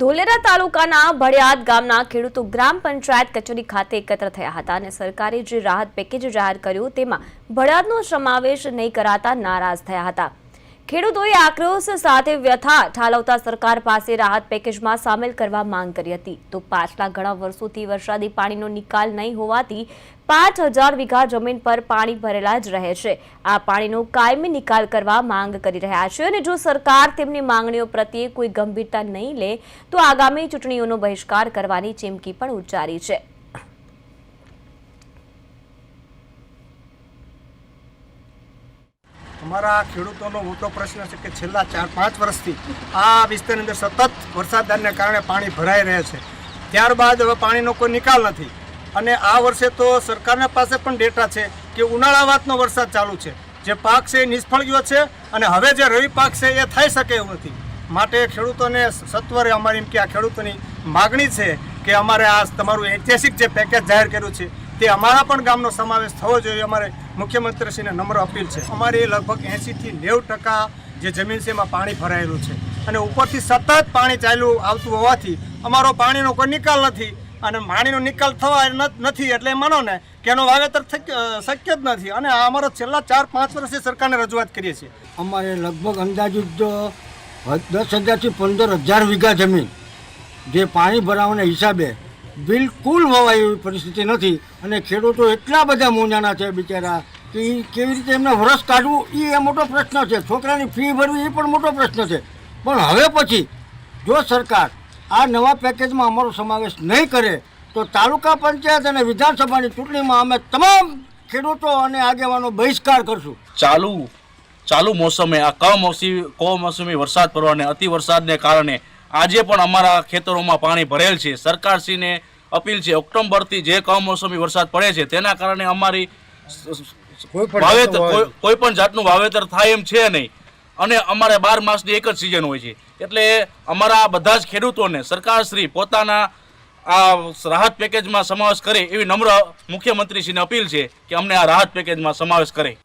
ધોલેરા તાલુકાના ભડિયાદ ગામના ખેડૂતો ગ્રામ પંચાયત કચેરી ખાતે એકત્ર થયા હતા અને સરકારે જે રાહત પેકેજ જાહેર કર્યું તેમાં ભડિયાદનો સમાવેશ નહીં કરાતા નારાજ થયા હતા. ખેડૂતોએ આક્રોશ સાથે વ્યથા ઠાલવતા સરકાર પાસે રાહત પેકેજમાં સામેલ કરવા માંગ કરી હતી. તો પાછલા ઘણા વર્ષોથી વરસાદી પાણીનો નિકાલ નહીં હોવાથી પાંચ હજાર વીઘા જમીન પર પાણી ભરેલા જ રહે છે. આ પાણીનો કાયમી નિકાલ કરવા માંગ કરી રહ્યા છે અને જો સરકાર તેમની માંગણીઓ પ્રત્યે કોઈ ગંભીરતા નહીં લે, તો આગામી ચૂંટણીઓનો બહિષ્કાર કરવાની ચીમકી પણ ઉચ્ચારી છે. અમારા ખેડૂતોનો મોટો પ્રશ્ન છે કે છેલ્લા ચાર, પાંચ વર્ષથી આ વિસ્તારની અંદર સતત વરસાદને કારણે પાણી ભરાઈ રહે છે. ત્યારબાદ હવે પાણીનો કોઈ નિકાલ નથી. અને આ વર્ષે તો સરકારના પાસે પણ ડેટા છે કે ઉનાળાવાતનો વરસાદ ચાલુ છે. જે પાક છે એ નિષ્ફળ ગયો છે અને હવે જે રવિ પાક છે એ થઈ શકે એવું નથી. માટે ખેડૂતોને સત્વરે અમારી એમ કે આ ખેડૂતોની માગણી છે કે અમારે આ તમારું ઐતિહાસિક જે પેકેજ જાહેર કર્યું છે તે અમારા પણ ગામનો સમાવેશ થવો જોઈએ. અમારે મુખ્યમંત્રીશ્રીને નમ્ર અપીલ છે. અમારી લગભગ એંશીથી નેવું ટકા જે જમીન છે એમાં પાણી ભરાયેલું છે. અને ઉપરથી સતત પાણી ચાલ્યું આવતું હોવાથી અમારો પાણીનો કોઈ નિકાલ નથી અને પાણીનો નિકાલ થવા નથી. એટલે માનો ને કે એનો વાવેતર શક્ય જ નથી. અને અમારો છેલ્લા ચાર, પાંચ વર્ષથી સરકારને રજૂઆત કરીએ છીએ. અમારે લગભગ અંદાજિત દસ હજારથી પંદર હજાર વીઘા જમીન જે પાણી ભરાવાના હિસાબે બિલકુલ વવાય એવી પરિસ્થિતિ નથી. અને ખેડૂતો એટલા બધા મોંજાના છે બિચારા કે એ કેવી રીતે એમને વરસ કાઢવું એ મોટો પ્રશ્ન છે. છોકરાની ફી ભરવી એ પણ મોટો પ્રશ્ન છે. પણ હવે પછી જો સરકાર આ નવા પેકેજમાં અમારો સમાવેશ નહીં કરે, તો તાલુકા પંચાયત અને વિધાનસભાની ચૂંટણીમાં અમે તમામ ખેડૂતો અને આગેવાનો બહિષ્કાર કરશું. ચાલુ ચાલુ મોસમે આ કમોસમી કમોસમી વરસાદ પડવાને અતિ વરસાદને કારણે આજે પણ અમારા ખેતરોમાં પાણી ભરેલ છે. સરકારશ્રીને અપીલ છે ઓક્ટોબરથી જે કમોસમી વરસાદ પડે છે તેના કારણે અમારી વાવેતર કોઈ- કોઈ પણ જાતનું વાવેતર થાય એમ છે નહીં. અને અમારે બાર માસની એક જ સિઝન હોય છે. એટલે અમારા બધા જ ખેડૂતોને સરકારશ્રી પોતાના આ રાહત પેકેજમાં સમાવેશ કરે એવી નમ્ર મુખ્યમંત્રીશ્રીને અપીલ છે કે અમને આ રાહત પેકેજમાં સમાવેશ કરે.